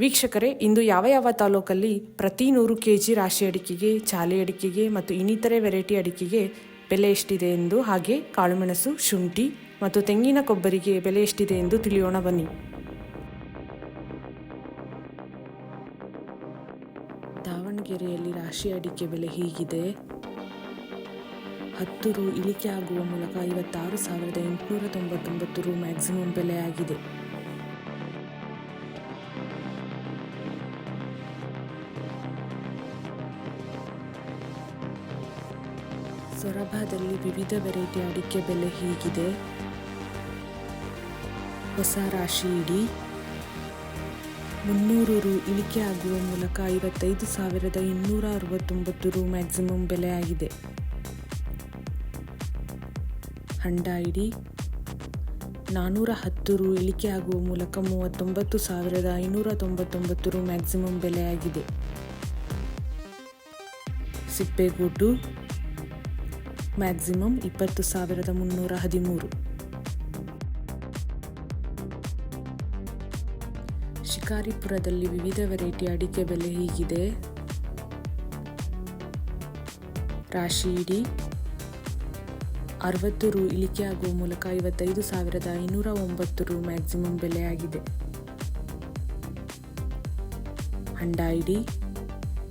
ವೀಕ್ಷಕರೇ, ಇಂದು ಯಾವ ಯಾವ ತಾಲೂಕಲ್ಲಿ ಪ್ರತಿ ನೂರು ಕೆ ಜಿ ರಾಶಿ ಅಡಿಕೆಗೆ, ಚಾಲೆ ಅಡಿಕೆಗೆ ಮತ್ತು ಇನ್ನಿತರೆ ವೆರೈಟಿ ಅಡಿಕೆಗೆ ಬೆಲೆ ಎಷ್ಟಿದೆ ಎಂದು ಹಾಗೆ ಕಾಳುಮೆಣಸು, ಶುಂಠಿ ಮತ್ತು ತೆಂಗಿನ ಕೊಬ್ಬರಿಗೆ ಬೆಲೆ ಎಷ್ಟಿದೆ ಎಂದು ತಿಳಿಯೋಣ ಬನ್ನಿ. ದಾವಣಗೆರೆಯಲ್ಲಿ ರಾಶಿ ಅಡಿಕೆ ಬೆಲೆ ಹೀಗಿದೆ. ಹತ್ತು ರು ಇಳಿಕೆ ಆಗುವ ಮೂಲಕ ಐವತ್ತಾರು ಸಾವಿರದ ಎಂಟುನೂರ ತೊಂಬತ್ತೊಂಬತ್ತು ರು ಮ್ಯಾಕ್ಸಿಮಮ್ ಬೆಲೆ ಸೊರಬದಲ್ಲಿ ವಿವಿಧ ವೆರೈಟಿ ಅಡಿಕೆ ಬೆಲೆ ಹೀಗಿದೆ. ಹೊಸ ರಾಶಿ ಇಡಿ. ಮುನ್ನೂರು ರು ಇಳಿಕೆ ಆಗುವ ಮೂಲಕ ಐವತ್ತೈದು ಸಾವಿರದ ಇನ್ನೂರ ಅರವತ್ತೊಂಬತ್ತು ರು ಮ್ಯಾಕ್ಸಿಮಮ್ ಬೆಲೆ ಆಗಿದೆ. ಹಂಡ ಇಡಿ. ನಾನ್ನೂರ ಹತ್ತು ರು ಇಳಿಕೆ ಆಗುವ ಮೂಲಕ ಮೂವತ್ತೊಂಬತ್ತು ಸಾವಿರದ ಐನೂರ ತೊಂಬತ್ತೊಂಬತ್ತು ರು ಮ್ಯಾಕ್ಸಿಮಮ್ ಬೆಲೆಯಾಗಿದೆ ಸಿಪ್ಪೆಗೂಟು. ಮ್ಯಾಕ್ಸಿಮಮ್ ಇಪ್ಪತ್ತು ಸಾವಿರದ ಮುನ್ನೂರ ಹದಿಮೂರು. ಶಿಕಾರಿಪುರದಲ್ಲಿ ವಿವಿಧ ವೆರೈಟಿ ಅಡಿಕೆ ಬೆಲೆ ಹೀಗಿದೆ. ರಾಶಿ ಇಡಿ. ಅರವತ್ತು ರು ಇಳಿಕೆ ಆಗುವ ಮೂಲಕ ಐವತ್ತೈದು ಸಾವಿರದ ಐನೂರ ಒಂಬತ್ತು ರು ಮ್ಯಾಕ್ಸಿಮಮ್ ಬೆಲೆಯಾಗಿದೆ ಹಂಡ ಇಡಿ.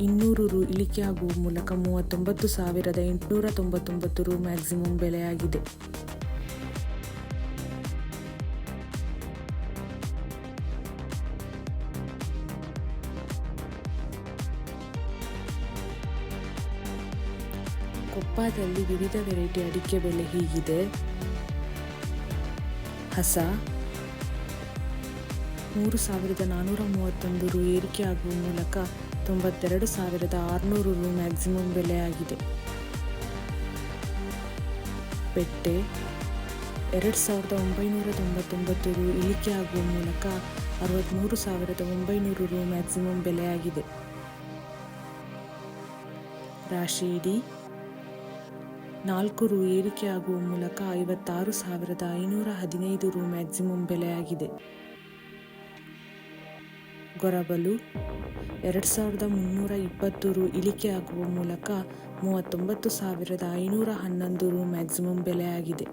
ಇನ್ನೂರು ರು ಇಳಿಕೆ ಆಗುವ ಮೂಲಕ ಮೂವತ್ತೊಂಬತ್ತು ಸಾವಿರದ ಎಂಟುನೂರ ತೊಂಬತ್ತೊಂಬತ್ತು ರು ಮ್ಯಾಕ್ಸಿಮಮ್ ಬೆಲೆಯಾಗಿದೆ. ಕೊಪ್ಪದಲ್ಲಿ ವಿವಿಧ ವೆರೈಟಿ ಅಡಿಕೆ ಬೆಲೆ ಹೀಗಿದೆ. ಹಸ ಮೂರು ಸಾವಿರದ ನಾನ್ನೂರ ಮೂವತ್ತೊಂದು ರು ಏರಿಕೆಯಾಗುವ ಮೂಲಕ ತೊಂಬತ್ತೆರಡು ಸಾವಿರದ ಆರುನೂರು ರು ಮ್ಯಾಕ್ಸಿಮಮ್ ಬೆಲೆಯಾಗಿದೆ. ಪೆಟ್ಟೆ, ಎರಡು ಸಾವಿರದ ಒಂಬೈನೂರ ತೊಂಬತ್ತೊಂಬತ್ತು ರು ಇಳಿಕೆ ಆಗುವ ಮೂಲಕ ಅರವತ್ತ್ಮೂರು ಸಾವಿರದ ಒಂಬೈನೂರು ರು ಮ್ಯಾಕ್ಸಿಮಮ್ ಬೆಲೆಯಾಗಿದೆ. ರಾಶಿ ಇಡಿ, ನಾಲ್ಕು ರು ಏರಿಕೆ ಆಗುವ ಮೂಲಕ ಐವತ್ತಾರು ಸಾವಿರದ ಐನೂರ ಹದಿನೈದು ರು ಮ್ಯಾಕ್ಸಿಮಮ್ ಬೆಲೆಯಾಗಿದೆ. ಗೊರಬಲು. ಎರಡು ಸಾವಿರದ ಮುನ್ನೂರ ಇಪ್ಪತ್ತು ರು ಆಗುವ ಮೂಲಕ ಮೂವತ್ತೊಂಬತ್ತು ಸಾವಿರದ ಐನೂರ ಹನ್ನೊಂದು ರು ಮ್ಯಾಕ್ಸಿಮಮ್ ಬೆಲೆಯಾಗಿದೆ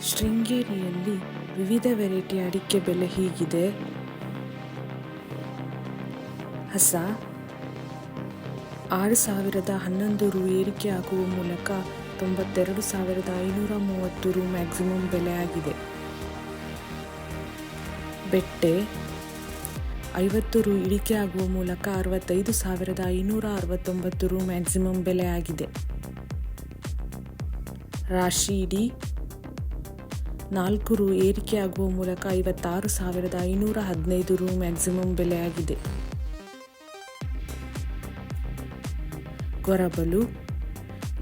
ಶೃಂಗೇರಿಯಲ್ಲಿ ವಿವಿಧ ವೆರೈಟಿ ಅಡಿಕೆ ಬೆಲೆ ಹೀಗಿದೆ. ಹಸ ಆರು ಸಾವಿರದ ಹನ್ನೊಂದು ರು ಏರಿಕೆ ಆಗುವ ಮೂಲಕ ತೊಂಬತ್ತೆರಡು ಸಾವಿರದ ಐನೂರ ಮೂವತ್ತು ರು ಮ್ಯಾಕ್ಸಿಮಮ್ ಬೆಲೆ ಆಗಿದೆ. ಬೆಟ್ಟೆ ಐವತ್ತು ರು ಇಳಿಕೆ ಆಗುವ ಮೂಲಕ ಅರವತ್ತೈದು ಸಾವಿರದ ಐನೂರ ಅರವತ್ತೊಂಬತ್ತು ರು ಮ್ಯಾಕ್ಸಿಮಮ್ ಬೆಲೆ ಆಗಿದೆ. ರಾಶಿ ಇಡಿ ನಾಲ್ಕು ರು ಏರಿಕೆ ಆಗುವ ಮೂಲಕ ಐವತ್ತಾರು ಸಾವಿರದ ಐನೂರ ಹದಿನೈದು ರು ಮ್ಯಾಕ್ಸಿಮಮ್ ಬೆಲೆ ಆಗಿದೆ. ಗೊರಬಲು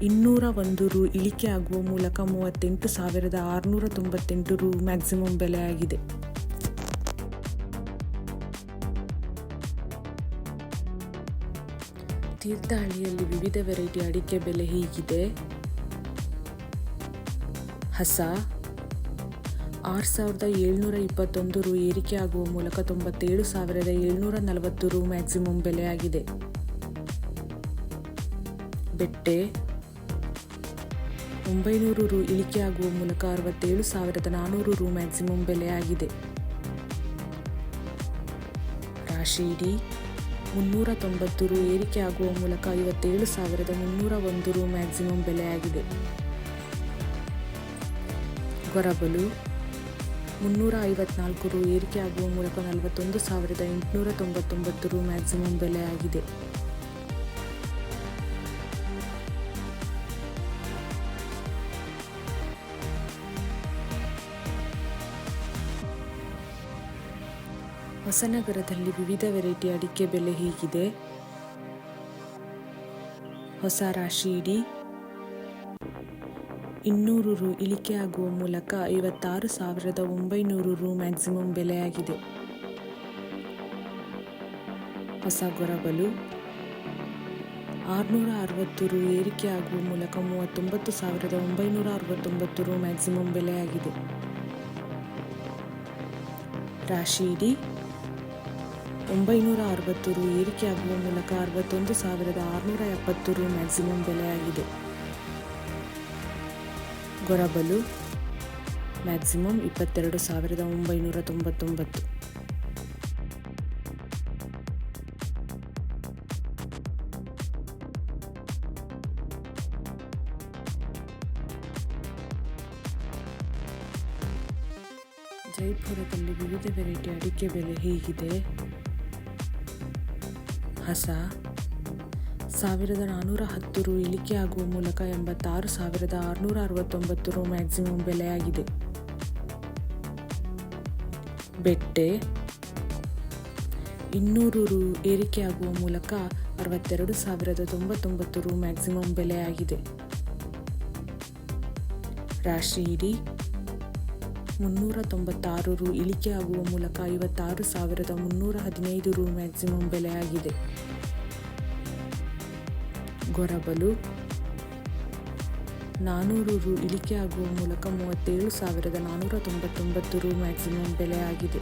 ಇನ್ನೂರ ಒಂದು ರು ಇಳಿಕೆ ಆಗುವ ಮೂಲಕ ಮೂವತ್ತೆಂಟು ಸಾವಿರದ ಆರುನೂರ ತೊಂಬತ್ತೆಂಟು ರು ಮ್ಯಾಕ್ಸಿಮಮ್ ಬೆಲೆ ಆಗಿದೆ. ತೀರ್ಥಹಳ್ಳಿಯಲ್ಲಿ ವಿವಿಧ ವೆರೈಟಿ ಅಡಿಕೆ ಬೆಲೆ ಹೀಗಿದೆ. ಹಸ ಆರು ಸಾವಿರದ ಏಳ್ನೂರ ಇಪ್ಪತ್ತೊಂದು ರು ಏರಿಕೆ ಆಗುವ ಮೂಲಕ ತೊಂಬತ್ತೇಳು ಸಾವಿರದ ಏಳ್ನೂರ ನಲವತ್ತು ರು ಮ್ಯಾಕ್ಸಿಮಮ್ ಬೆಲೆಯಾಗಿದೆ ಬೆಟ್ಟೆ ಒಂಬೈನೂರು ರು ಇಳಿಕೆಯಾಗುವ ಮೂಲಕ ಅರವತ್ತೇಳು ಸಾವಿರದ ನಾನ್ನೂರು ರು ಮ್ಯಾಕ್ಸಿಮಮ್ ಬೆಲೆಯಾಗಿದೆ. ರಾಶಿ ಇಡೀ ಮುನ್ನೂರ ತೊಂಬತ್ತು ರು ಏರಿಕೆಯಾಗುವ ಮೂಲಕ ಐವತ್ತೇಳು ಸಾವಿರದ ಮುನ್ನೂರ ಒಂದು ರು ಮ್ಯಾಕ್ಸಿಮಮ್ ಬೆಲೆಯಾಗಿದೆ. ಗೊರಬಲು ಮುನ್ನೂರ ಐವತ್ನಾಲ್ಕು ರು ಏರಿಕೆ ಆಗುವ ಮೂಲಕ ನಲವತ್ತೊಂದು ಸಾವಿರದ ಎಂಟುನೂರ ತೊಂಬತ್ತೊಂಬತ್ತು ರು ಮ್ಯಾಕ್ಸಿಮಮ್ ಬೆಲೆಯಾಗಿದೆ. ಹೊಸನಗರದಲ್ಲಿ ವಿವಿಧ ವೆರೈಟಿ ಅಡಿಕೆ ಬೆಲೆ ಹೀಗಿದೆ. ಹೊಸ ರಾಶಿ ಇಡಿ. ಇನ್ನೂರು ರು ಇಳಿಕೆ ಆಗುವ ಮೂಲಕ ಐವತ್ತಾರು ಸಾವಿರದ ಒಂಬೈನೂರು ರು ಮ್ಯಾಕ್ಸಿಮಮ್ ಬೆಲೆಯಾಗಿದೆ. ಹೊಸ ಗೊರಬಲು. ಆರುನೂರ ಅರವತ್ತು ರು ಏರಿಕೆ ಆಗುವ ಮೂಲಕ ಮೂವತ್ತೊಂಬತ್ತು ಸಾವಿರದ ಒಂಬೈನೂರ ಅರವತ್ತೊಂಬತ್ತು ರು ಮ್ಯಾಕ್ಸಿಮಮ್ ಬೆಲೆಯಾಗಿದೆ. ರಾಶಿ ಇಡಿ. ಒಂಬೈನೂರ ಅರವತ್ತು ರು ಏರಿಕೆ ಆಗುವ ಮೂಲಕ ಅರವತ್ತೊಂದು ಸಾವಿರದ ಆರುನೂರ ಎಪ್ಪತ್ತು ರು ಮ್ಯಾಕ್ಸಿಮಮ್ ಬೆಲೆಯಾಗಿದೆ. ಗೊರಬಲು ಮ್ಯಾಕ್ಸಿಮಮ್ ಇಪ್ಪತ್ತೆರಡು ಸಾವಿರದ ಒಂಬೈನೂರ ತೊಂಬತ್ತೊಂಬತ್ತು. ಜೈಪುರದಲ್ಲಿ ವಿವಿಧ ವೆರೈಟಿ ಅಡಿಕೆ ಬೆಲೆ ಹೀಗಿದೆ. ಹಸ ಸಾವಿರದ ನಾನ್ನೂರ ಹತ್ತು ರು ಇಳಿಕೆ ಆಗುವ ಮೂಲಕ ಎಂಬತ್ತಾರು ಸಾವಿರದ ಆರುನೂರ ಅರವತ್ತೊಂಬತ್ತು ರು ಮ್ಯಾಕ್ಸಿಮಮ್ ಬೆಲೆಯಾಗಿದೆ. ಬೆಟ್ಟೆ. ಇನ್ನೂರು ರು ಏರಿಕೆಯಾಗುವ ಮೂಲಕ ಅರವತ್ತೆರಡು ಸಾವಿರದ ತೊಂಬತ್ತೊಂಬತ್ತು ರು ಮ್ಯಾಕ್ಸಿಮಮ್ ಬೆಲೆಯಾಗಿದೆ. ರಾಶಿ ಇಡಿ. ಮುನ್ನೂರ ತೊಂಬತ್ತಾರು ರು ಇಳಿಕೆ ಆಗುವ ಮೂಲಕ ಐವತ್ತಾರು ಸಾವಿರದ ಮುನ್ನೂರ ಹದಿನೈದು ರು ಮ್ಯಾಕ್ಸಿಮಮ್ ಬೆಲೆಯಾಗಿದೆ. ಗೊರಬಲು ನಾನೂರು ರು ಇಳಿಕೆ ಆಗುವ ಮೂಲಕ ಮೂವತ್ತೇಳು ಸಾವಿರದ ನಾನ್ನೂರ ತೊಂಬತ್ತೊಂಬತ್ತು ರು ಮ್ಯಾಕ್ಸಿಮಮ್ ಬೆಲೆಯಾಗಿದೆ.